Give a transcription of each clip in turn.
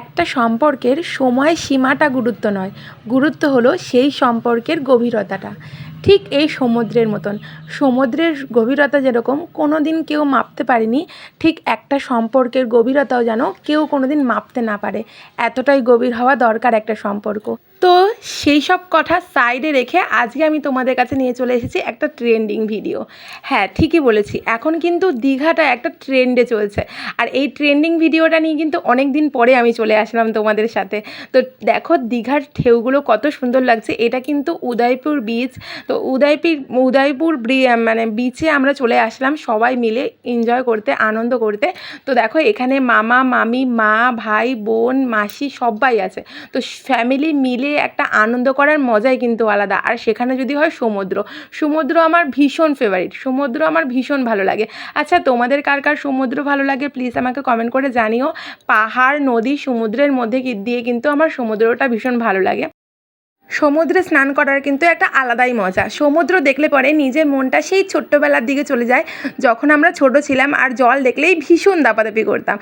একটা সম্পর্কের সময় সীমাটা গুরুত্ব নয়। গুরুত্ব হলো সেই সম্পর্কের গভীরতাটা। ঠিক এই সমুদ্রের মতন। সমুদ্রের গভীরতা যেরকম কোনো দিন কেউ মাপতে পারেনি। ঠিক একটা সম্পর্কের গভীরতাও যেন কেউ কোনো দিন মাপতে না পারে। এতটাই গভীর হওয়া দরকার একটা সম্পর্ক। তো সেই সব কথা সাইডে রেখে আজকে আমি তোমাদের কাছে নিয়ে চলে এসেছি একটা ট্রেন্ডিং ভিডিও হ্যাঁ ঠিকই বলেছি, এখন কিন্তু দীঘাটা একটা ট্রেন্ডে চলছে। আর এই ট্রেন্ডিং ভিডিওটা নিয়ে কিন্তু অনেক দিন পরে আমি চলে আসলাম তোমাদের সাথে। তো দেখো দীঘার ঢেউগুলো কত সুন্দর লাগছে, এটা কিন্তু উদয়পুর বিচ তো উদয়পুর উদয়পুর মানে বিচে আমরা চলে আসলাম সবাই মিলে এনজয় করতে, আনন্দ করতে। তো দেখো এখানে মামা, মামি, মা, ভাই, বোন, মাসি সবাই আছে। তো ফ্যামিলি মিলে একটা আনন্দ করার মজাই কিন্তু আলাদা। আর সেখানে যদি হয় সমুদ্র। সমুদ্র আমার ভীষণ ফেভারিট সমুদ্র আমার ভীষণ ভালো লাগে। আচ্ছা তোমাদের কার কার সমুদ্র ভালো লাগে? প্লিজ আমাকে কমেন্ট করে জানিও। পাহাড়, নদী, সমুদ্রের মধ্যে দিয়ে কিন্তু আমার সমুদ্রটা ভীষণ ভালো লাগে। সমুদ্রে স্নান করার কিন্তু একটা আলাদাই মজা। সমুদ্র দেখলে পরে নিজের মনটা সেই ছোট্টবেলার দিকে চলে যায়, যখন আমরা ছোট ছিলাম আর জল দেখলেই ভীষণ দাপাদাপি করতাম।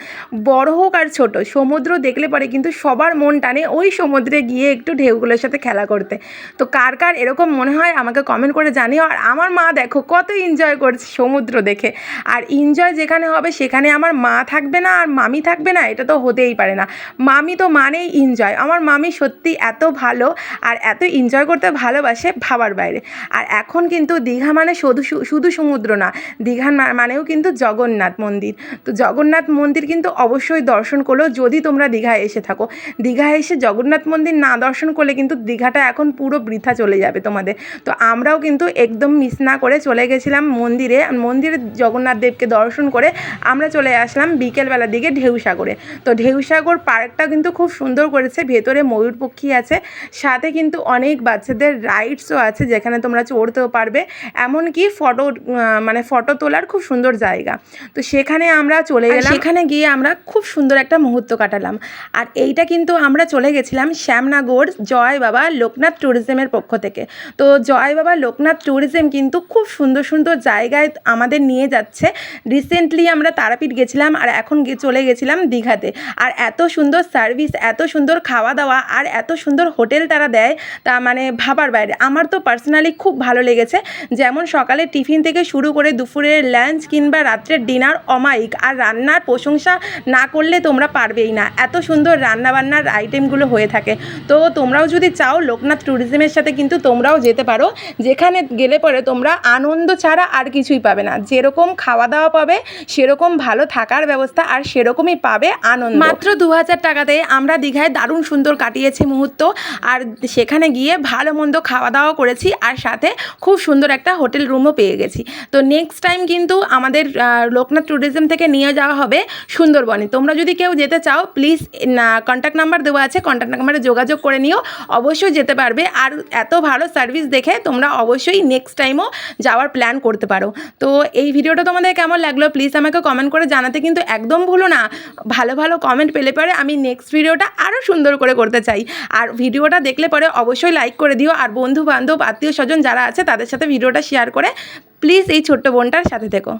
বড় হোক আর ছোট, সমুদ্র দেখলে পরে কিন্তু সবার মন টানে ওই সমুদ্রে গিয়ে একটু ঢেউগুলোর সাথে খেলা করতে। তো কার কার এরকম মনে হয় আমাকে কমেন্ট করে জানিও। আর আমার মা দেখো কত এনজয় করছে সমুদ্র দেখে। আর এনজয় যেখানে হবে সেখানে আমার মা থাকবে না আর মামি থাকবে না, এটা তো হতেই পারে না। মামি তো মানেই এনজয় আমার মামি সত্যি এত ভালো আর এত এনজয় করতে ভালোবাসে ভাবার বাইরে। আর এখন কিন্তু দীঘা মানে শুধু শুধু সমুদ্র না, দীঘা মানেও কিন্তু জগন্নাথ মন্দির। তো জগন্নাথ মন্দির কিন্তু অবশ্যই দর্শন করো যদি তোমরা দীঘায় এসে থাকো, দীঘায় এসে জগন্নাথ মন্দির না দর্শন করলে কিন্তু দীঘাটা এখন পুরো বৃথা চলে যাবে তোমাদের। তো আমরাও কিন্তু একদম মিস না করে চলে গেছিলাম মন্দিরে মন্দিরে জগন্নাথ দেবকে দর্শন করে আমরা চলে আসলাম বিকেলবেলার দিকে ঢেউসাগরে তো ঢেউসাগর পার্কটা কিন্তু খুব সুন্দর করেছে, ভেতরে ময়ূর পক্ষী আছে, সাথে কিন্তু অনেক বাচ্চাদের রাইডসও আছে যেখানে তোমরা চড়তেও পারবে। এমনকি ফটো মানে ফটো তোলার খুব সুন্দর জায়গা। তো সেখানে আমরা চলে গেলাম। সেখানে গিয়ে আমরা খুব সুন্দর একটা মুহূর্ত কাটালাম। আর এইটা কিন্তু আমরা চলে গেছিলাম শ্যামনগর জয় বাবা লোকনাথ ট্যুরিজমের পক্ষ থেকে। তো জয় বাবা লোকনাথ ট্যুরিজম কিন্তু খুব সুন্দর সুন্দর জায়গায় আমাদের নিয়ে যাচ্ছে। রিসেন্টলি আমরা তারাপীঠ গেছিলাম আর এখন চলে গেছিলাম দীঘাতে। আর এত সুন্দর সার্ভিস এত সুন্দর খাওয়া দাওয়া আর এত সুন্দর হোটেল তারা দেয় তা মানে ভাবার বাইরে। আমার তো পার্সোনালি খুব ভালো লেগেছে, যেমন সকালে টিফিন থেকে শুরু করে দুপুরের লাঞ্চ কিংবা রাত্রের ডিনার অমায়িক। আর রান্নার প্রশংসা না করলে তোমরা পারবেই না। এত সুন্দর রান্নাবান্নার আইটেমগুলো হয়ে থাকে। তো তোমরাও যদি চাও লোকনাথ ট্যুরিজমের সাথে কিন্তু তোমরাও যেতে পারো। যেখানে গেলে পরে তোমরা আনন্দ ছাড়া আর কিছুই পাবে না। যেরকম খাওয়া দাওয়া পাবে, সেরকম ভালো থাকার ব্যবস্থা আর সেরকমই পাবে আনন্দ। মাত্র দু হাজার টাকাতে আমরা দীঘায় দারুণ সুন্দর কাটিয়েছি মুহূর্ত। আর সেখানে গিয়ে ভালো মন্দ খাওয়া দাওয়া করেছি আর সাথে খুব সুন্দর একটা হোটেল রুমও পেয়ে গেছি। তো নেক্সট টাইম কিন্তু আমাদের লোকনাথ ট্যুরিজম থেকে নিয়ে যাওয়া হবে সুন্দরবনে। তোমরা যদি কেউ যেতে চাও প্লিজ কন্ট্যাক্ট নাম্বার দেওয়া আছে কন্ট্যাক্ট নাম্বারে যোগাযোগ করে নিও। অবশ্যই যেতে পারবে আর এত ভালো সার্ভিস দেখে তোমরা অবশ্যই নেক্সট টাইমও যাওয়ার প্ল্যান করতে পারো। তো এই ভিডিওটা তোমাদের কেমন লাগল প্লিজ আমাকে কমেন্ট করে জানাতে কিন্তু একদম ভুলো না। ভালো ভালো কমেন্ট পেলে পরে আমি নেক্সট ভিডিওটা আরও সুন্দর করে করতে চাই। আর ভিডিওটা দেখলে পরে অবশ্যই লাইক করে দিও। আর বন্ধু বান্ধব আত্মীয় স্বজন যারা আছে, তাদের সাথে ভিডিওটা শেয়ার করে প্লিজ এই ছোট্ট বোনটার সাথে থেকো।